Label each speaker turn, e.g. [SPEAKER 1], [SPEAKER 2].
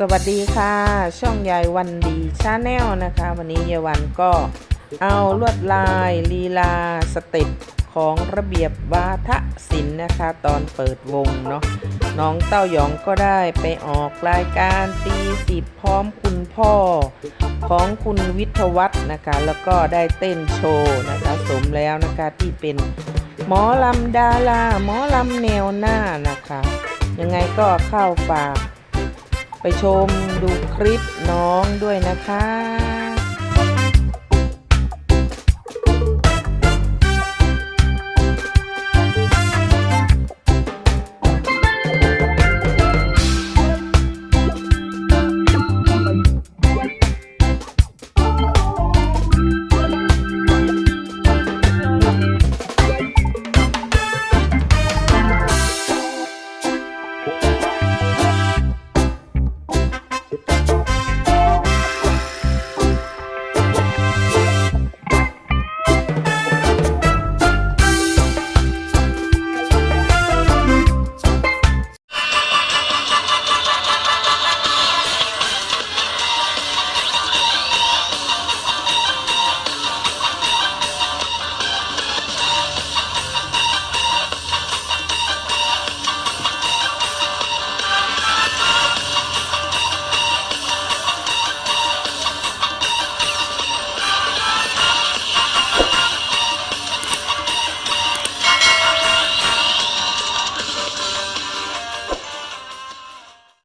[SPEAKER 1] สวัสดีค่ะ ช่องยายวันดีชาแนลนะคะ วันนี้ยายวันก็เอาลวดลายลีลาสเต็ปของระเบียบวาทศิลป์นะคะ ตอนเปิดวงเนาะน้องเต้าหยองก็ได้ไปออกรายการตีสิบพร้อมคุณพ่อของคุณวิทวัฒน์นะคะ แล้วก็ได้เต้นโชว์นะคะ สมแล้วนะคะที่เป็นหมอลำดาราหมอลำแนวหน้านะคะ ยังไงก็เข้าฝาก ชมดูคลิปน้องด้วยนะคะ